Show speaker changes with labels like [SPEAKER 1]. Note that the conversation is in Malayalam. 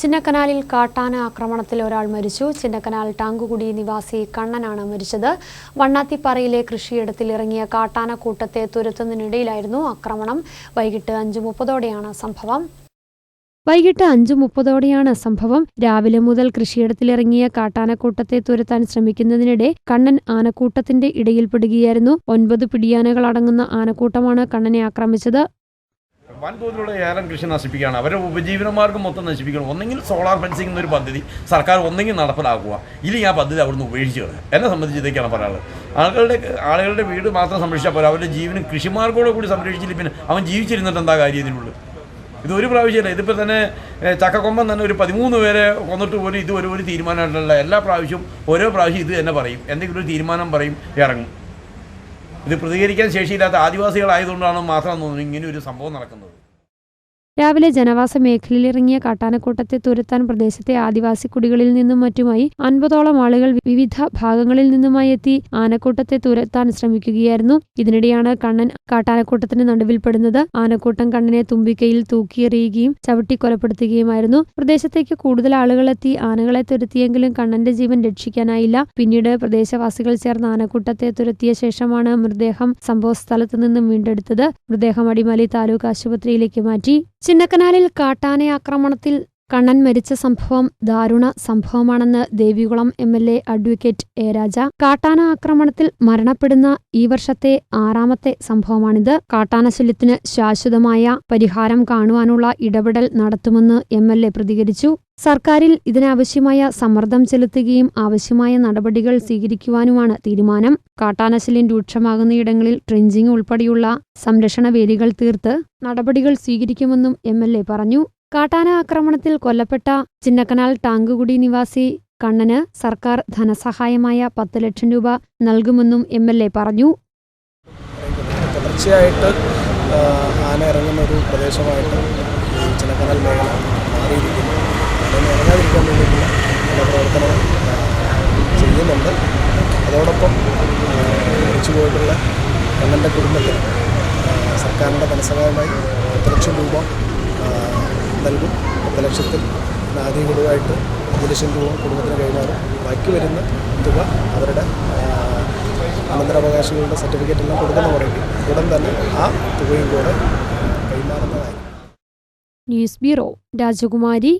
[SPEAKER 1] ചിന്നക്കനാലിൽ കാട്ടാന ആക്രമണത്തിൽ ഒരാൾ മരിച്ചു. ചിന്നക്കനാൽ ടാങ്കുകുടി നിവാസി കണ്ണനാണ് മരിച്ചത്. വണ്ണാത്തിപ്പാറയിലെ കൃഷിയിടത്തിൽ ഇറങ്ങിയ കാട്ടാന കൂട്ടത്തെ തുരത്തുന്നതിനിടയിലായിരുന്നു ആക്രമണം. വൈകിട്ട് അഞ്ചു മുപ്പതോടെയാണ് സംഭവം. വൈകിട്ട് അഞ്ചു മുപ്പതോടെയാണ് സംഭവം. രാവിലെ മുതൽ കൃഷിയിടത്തിലിറങ്ങിയ കാട്ടാനക്കൂട്ടത്തെ തുരത്താൻ ശ്രമിക്കുന്നതിനിടെ കണ്ണൻ ആനക്കൂട്ടത്തിന്റെ ഇടയിൽപ്പെടുകയായിരുന്നു ഒൻപത് പിടിയാനകൾ അടങ്ങുന്ന ആനക്കൂട്ടമാണ് കണ്ണനെ ആക്രമിച്ചത്.
[SPEAKER 2] വൻതോതിലുള്ള ഏലം കൃഷി നശിപ്പിക്കുകയാണ്. അവരുടെ ഉപജീവനമാർഗം മൊത്തം നശിപ്പിക്കണം. ഒന്നെങ്കിൽ സോളാർ ഫെൻസിംഗ് എന്നൊരു പദ്ധതി സർക്കാർ ഒന്നെങ്കിൽ നടപ്പിലാക്കുക. ഇല്ലെങ്കിൽ ആ പദ്ധതി അവിടുന്ന് ഉപേക്ഷിച്ച് കളയുക എന്നെ സംബന്ധിച്ച് ഇതൊക്കെയാണ് പറയാനുള്ളത്. ആളുകളുടെ ആളുകളുടെ വീട് മാത്രം സംരക്ഷിച്ചാൽ പോലെ അവരുടെ ജീവനും കൃഷിമാർഗോടെ കൂടി സംരക്ഷിച്ചില്ല. പിന്നെ അവൻ ജീവിച്ചിരുന്നിട്ട് എന്താ കാര്യം ഇതിനുള്ളൂ? ഇത് ഒരു പ്രാവശ്യമല്ല. ഇതിപ്പോൾ തന്നെ ചക്കക്കൊമ്പം തന്നെ ഒരു പതിമൂന്ന് പേരെ കൊന്നിട്ട് പോലും ഇത് ഒരു ഒരു തീരുമാനമായിട്ടുള്ള എല്ലാ പ്രാവശ്യവും ഓരോ പ്രാവശ്യം ഇത് തന്നെ പറയും. എന്തെങ്കിലും ഒരു തീരുമാനം പറയും ഇറങ്ങും. ഇത് പ്രതികരിക്കാൻ ശേഷിയില്ലാത്ത ആദിവാസികളായതുകൊണ്ടാണ് മാത്രം തോന്നുന്നു ഇങ്ങനെ ഒരു സംഭവം നടക്കുന്നത്.
[SPEAKER 1] രാവിലെ ജനവാസ മേഖലയിലിറങ്ങിയ കാട്ടാനക്കൂട്ടത്തെ തുരത്താൻ പ്രദേശത്തെ ആദിവാസി കുടികളിൽ നിന്നും മറ്റുമായി അൻപതോളം ആളുകൾ വിവിധ ഭാഗങ്ങളിൽ നിന്നുമായി എത്തി ആനക്കൂട്ടത്തെ തുരത്താൻ ശ്രമിക്കുകയായിരുന്നു. ഇതിനിടെയാണ് കണ്ണൻ കാട്ടാനക്കൂട്ടത്തിന് നടുവിൽപ്പെടുന്നത്. ആനക്കൂട്ടം കണ്ണനെ തുമ്പിക്കയിൽ തൂക്കിയെറിയുകയും ചവിട്ടി കൊലപ്പെടുത്തുകയുമായിരുന്നു. പ്രദേശത്തേക്ക് കൂടുതൽ ആളുകളെത്തി ആനകളെ തുരത്തിയെങ്കിലും കണ്ണന്റെ ജീവൻ രക്ഷിക്കാനായില്ല. പിന്നീട് പ്രദേശവാസികൾ ചേർന്ന് ആനക്കൂട്ടത്തെ തുരത്തിയ ശേഷമാണ് മൃതദേഹം സംഭവസ്ഥലത്ത് നിന്നും വീണ്ടെടുത്തത്. മൃതദേഹം അടിമാലി താലൂക്ക് ആശുപത്രിയിലേക്ക് മാറ്റി. ചിന്നക്കനാലിൽ കാട്ടാന ആക്രമണത്തിൽ കണ്ണൻ മരിച്ച സംഭവം ദാരുണ സംഭവമാണെന്ന് Devikulam M L A advocate A Raja. കാട്ടാന ആക്രമണത്തിൽ മരണപ്പെടുന്ന ഈ വർഷത്തെ ആറാമത്തെ സംഭവമാണിത്. കാട്ടാനശല്യത്തിന് ശാശ്വതമായ പരിഹാരം കാണുവാനുള്ള ഇടപെടൽ നടത്തുമെന്ന് എം എൽ എ പ്രതികരിച്ചു. സർക്കാരിൽ ഇതിനാവശ്യമായ സമ്മർദ്ദം ചെലുത്തുകയും ആവശ്യമായ നടപടികൾ സ്വീകരിക്കുവാനുമാണ് തീരുമാനം. കാട്ടാനശല്യം രൂക്ഷമാകുന്നയിടങ്ങളിൽ ട്രെഞ്ചിങ് ഉൾപ്പെടെയുള്ള സംരക്ഷണ വേലികൾ തീർത്ത് നടപടികൾ സ്വീകരിക്കുമെന്നും എം പറഞ്ഞു. കാട്ടാന ആക്രമണത്തിൽ കൊല്ലപ്പെട്ട ചിന്നക്കനാൽ ടാങ്കുകുടി നിവാസി കണ്ണന് സർക്കാർ ധനസഹായമായ പത്ത് ലക്ഷം രൂപ നൽകുമെന്നും എം എൽ എ പറഞ്ഞു.
[SPEAKER 3] തുടർച്ചയായിട്ട് ആന ഇറങ്ങുന്ന ഒരു പ്രദേശമായിട്ട് ചിന്നക്കനാൽ മേഖല മാറിയിരിക്കുന്നു. ഇറങ്ങാതിരിക്കാൻ വേണ്ടിയിട്ടുള്ള ആ, ചെയ്യുന്നുണ്ട്. അതോടൊപ്പം പോയിട്ടുള്ള കണ്ണന്റെ കുടുംബത്തിന് സർക്കാരിന്റെ ധനസഹായമായി പത്ത് ലക്ഷം രൂപ നൽകും. പത്ത് ലക്ഷത്തിൽ ആദ്യ ഗഡുവായിട്ട് അഞ്ച് ലക്ഷം രൂപ കുടുംബത്തിന് കൈമാറും. ബാക്കി വരുന്ന തുക അവരുടെ അനന്തരാവകാശികളുടെ സർട്ടിഫിക്കറ്റ് എല്ലാം കൊടുക്കുന്ന പറയും ഉടൻ തന്നെ ആ തുകയും കൂടെ കൈമാറുന്നതായിരിക്കും.
[SPEAKER 1] ന്യൂസ് ബ്യൂറോ രാജകുമാരി